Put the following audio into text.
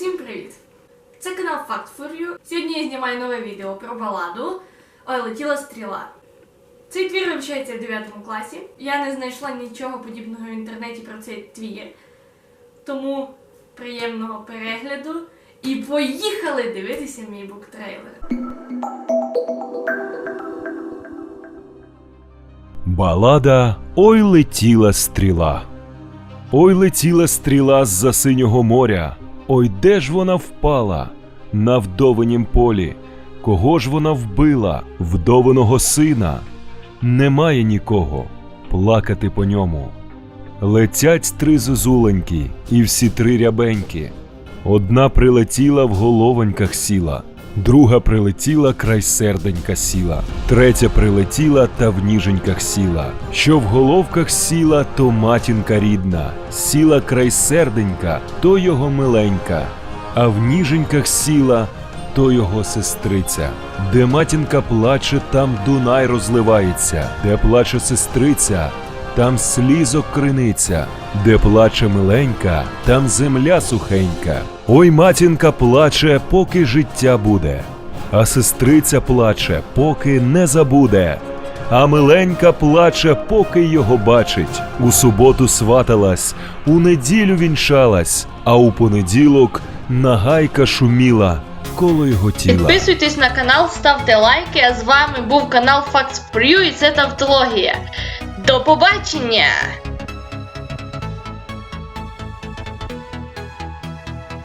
Усім привіт! Це канал Fact for You. Сьогодні я знімаю нове відео про баладу Ой, летіла стріла. Цей твір вивчається в 9 класі. Я не знайшла нічого подібного в інтернеті про цей твір. Тому приємного перегляду і поїхали дивитися мій буктрейлер. Балада Ой летіла стріла. Ой летіла стріла з-за синього моря. Ой, де ж вона впала? На вдовинім полі. Кого ж вона вбила? Вдовиного сина. Немає нікого плакати по ньому. Летять три зозуленькі, і всі три рябенькі. Одна прилетіла в головоньках сіла, друга прилетіла край серденька сіла, третя прилетіла та в ніженьках сіла. Що в головках сіла, то матінка рідна, сіла край серденька, то його миленька, а в ніженьках сіла, то його сестриця. Де матінка плаче, там Дунай розливається, де плаче сестриця, там слізок криниця, де плаче миленька, там земля сухенька. Ой, матінка плаче, поки життя буде, а сестриця плаче, поки не забуде. А миленька плаче, поки його бачить. У суботу сваталась, у неділю вінчалась, а у понеділок нагайка шуміла коло його тіла. Підписуйтесь на канал, ставте лайки. А з вами був канал Facts for і це Тавтологія. До побачення!